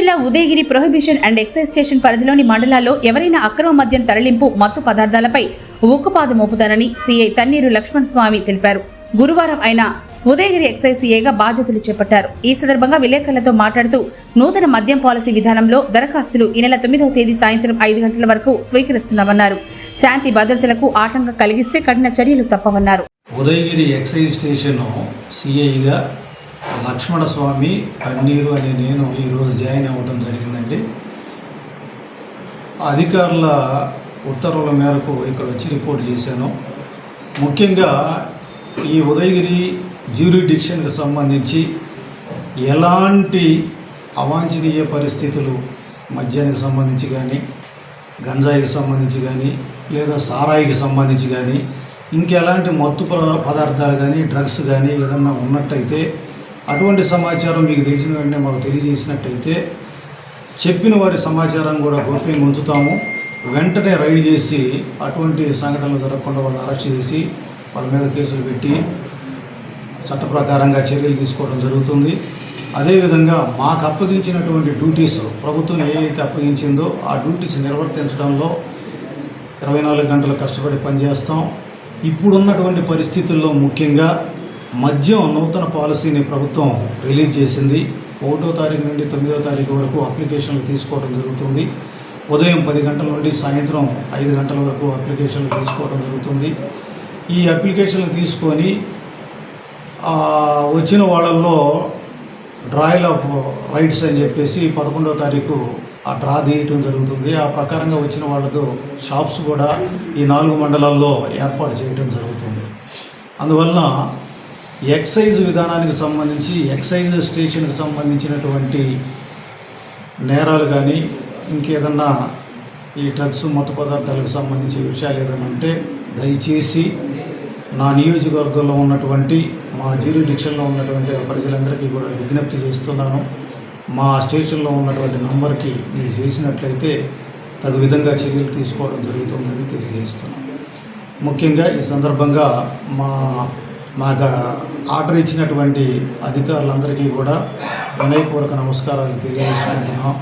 జిల్లా Udayagiri prohibition and excise station పరిధిలోని మండలాల్లో ఎవరైనా అక్రమ మద్యం తరలింపు మత్తు పదార్థాలపై ఉక్కుపాదం మోపుతానని సీఐ తన్నీరు లక్ష్మణ్ స్వామి తెలిపారు. గురువారం ఆయన ఉదయగిరి ఎక్సైజ్ సీఏగా బాధ్యతలు చేపట్టారు. ఈ సందర్భంగా విలేకరులతో మాట్లాడుతూ నూతన మద్యం పాలసీ విధానంలో దరఖాస్తులు ఈ నెల తొమ్మిదవ తేదీ సాయంత్రం ఐదు గంటల వరకు స్వీకరిస్తున్నామన్నారు. శాంతి భద్రతలకు ఆటంకం కలిగిస్తే కఠిన చర్యలు తప్పవన్నారు. ఉదయగిరి ఎక్సైజ్ స్టేషన్ సీఐగా లక్ష్మణ స్వామి కన్నీరు అనే నేను ఈరోజు జాయిన్ అవ్వడం జరిగిందండి. అధికారుల ఉత్తర్వుల మేరకు ఇక్కడ వచ్చి రిపోర్ట్ చేశాను. ముఖ్యంగా ఈ ఉదయగిరి జ్యూరిడిక్షన్కి సంబంధించి ఎలాంటి అవాంఛనీయ పరిస్థితులు మద్యానికి సంబంధించి కానీ గంజాయికి సంబంధించి కానీ లేదా సారాయికి సంబంధించి కానీ ఇంకెలాంటి మత్తు పదార్థాలు కానీ డ్రగ్స్ కానీ ఏదన్నా ఉన్నట్టయితే అటువంటి సమాచారం మీకు తెలిసిన వెంటనే మాకు తెలియజేసినట్టయితే చెప్పిన వారి సమాచారం కూడా గోప్యంగా ఉంచుతాము. వెంటనే రైడ్ చేసి అటువంటి సంఘటనలు జరగకుండా వాళ్ళని అరెస్ట్ చేసి వాళ్ళ మీద కేసులు పెట్టి చట్ట ప్రకారంగా చర్యలు తీసుకోవడం జరుగుతుంది. అదేవిధంగా మాకు అప్పగించినటువంటి డ్యూటీస్ ప్రభుత్వం ఏ అయితే అప్పగించిందో ఆ డ్యూటీస్ నిర్వర్తించడంలో ఇరవై నాలుగు గంటలు కష్టపడి పనిచేస్తాం. ఇప్పుడున్నటువంటి పరిస్థితుల్లో ముఖ్యంగా మద్యం నూతన పాలసీని ప్రభుత్వం రిలీజ్ చేసింది. ఒకటో తారీఖు నుండి తొమ్మిదో తారీఖు వరకు అప్లికేషన్లు తీసుకోవడం జరుగుతుంది. ఉదయం పది గంటల నుండి సాయంత్రం ఐదు గంటల వరకు అప్లికేషన్లు తీసుకోవడం జరుగుతుంది. ఈ అప్లికేషన్లు తీసుకొని వచ్చిన వాళ్ళల్లో డ్రాయల్ ఆఫ్ రైట్స్ అని చెప్పేసి పదకొండవ తారీఖు ఆ డ్రా తీయటం జరుగుతుంది. ఆ ప్రకారంగా వచ్చిన వాళ్ళకు షాప్స్ కూడా ఈ నాలుగు మండలాల్లో ఏర్పాటు చేయడం జరుగుతుంది. అందువలన ఎక్సైజ్ విధానానికి సంబంధించి ఎక్సైజ్ స్టేషన్కి సంబంధించినటువంటి నేరాలు కానీ ఇంకేదన్నా ఈ డ్రగ్స్ మత్తు పదార్థాలకు సంబంధించి విషయాలు ఏదైనా ఉంటే దయచేసి నా నియోజకవర్గంలో ఉన్నటువంటి మా జ్యూరిడిక్షన్లో ఉన్నటువంటి ప్రజలందరికీ కూడా విజ్ఞప్తి చేస్తున్నాను. మా స్టేషన్లో ఉన్నటువంటి నంబర్కి మీరు చేసినట్లయితే తగు విధంగా చర్యలు తీసుకోవడం జరుగుతుందని తెలియజేస్తున్నాను. ముఖ్యంగా ఈ సందర్భంగా మా మాకు ఆర్డర్ ఇచ్చినటువంటి అధికారులందరికీ కూడా వినయపూర్వక నమస్కారాలు తెలియజేసుకుంటున్నాం.